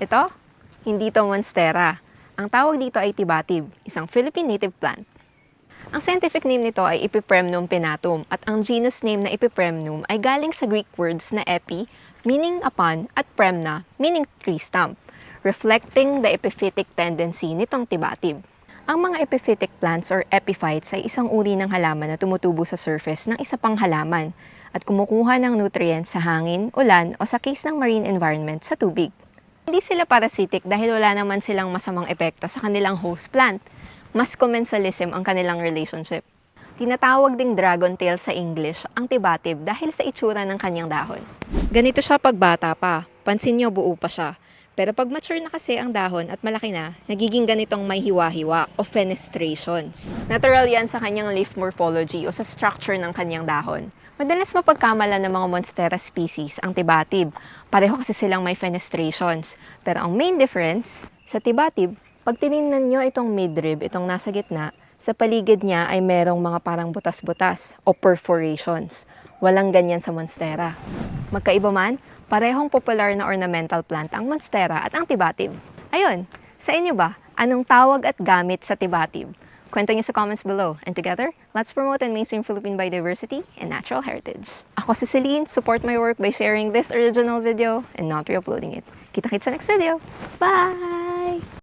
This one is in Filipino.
Ito, hindi to monstera. Ang tawag dito ay tibatib, isang Philippine native plant. Ang scientific name nito ay Epipremnum pinnatum at ang genus name na Epipremnum ay galing sa Greek words na epi, meaning upon, at premna, meaning tree stump, reflecting the epiphytic tendency nitong tibatib. Ang mga epiphytic plants or epiphytes ay isang uri ng halaman na tumutubo sa surface ng isa pang halaman at kumukuha ng nutrients sa hangin, ulan o sa case ng marine environment sa tubig. Hindi sila parasitic dahil wala naman silang masamang epekto sa kanilang host plant. Mas commensalism ang kanilang relationship. Tinatawag ding dragon tail sa English ang tibatib dahil sa itsura ng kanyang dahon. Ganito siya pag bata pa. Pansin niyo buo pa siya. Pero pag mature na kasi ang dahon at malaki na, nagiging ganitong may hiwa-hiwa o fenestrations. Natural yan sa kanyang leaf morphology o sa structure ng kanyang dahon. Madalas mapagkamalan ng mga monstera species ang tibatib. Pareho kasi silang may fenestrations. Pero ang main difference, sa tibatib, pag tinignan nyo itong midrib, itong nasa gitna, sa paligid niya ay merong mga parang butas-butas o perforations. Walang ganyan sa monstera. Magkaiba man, parehong popular na ornamental plant ang monstera at ang tibatib. Ayun, sa inyo ba, anong tawag at gamit sa tibatib? Kwento niyo sa comments below. And together, let's promote and mainstream Philippine biodiversity and natural heritage. Ako si Celine, support my work by sharing this original video and not re-uploading it. Kita-kits sa next video. Bye!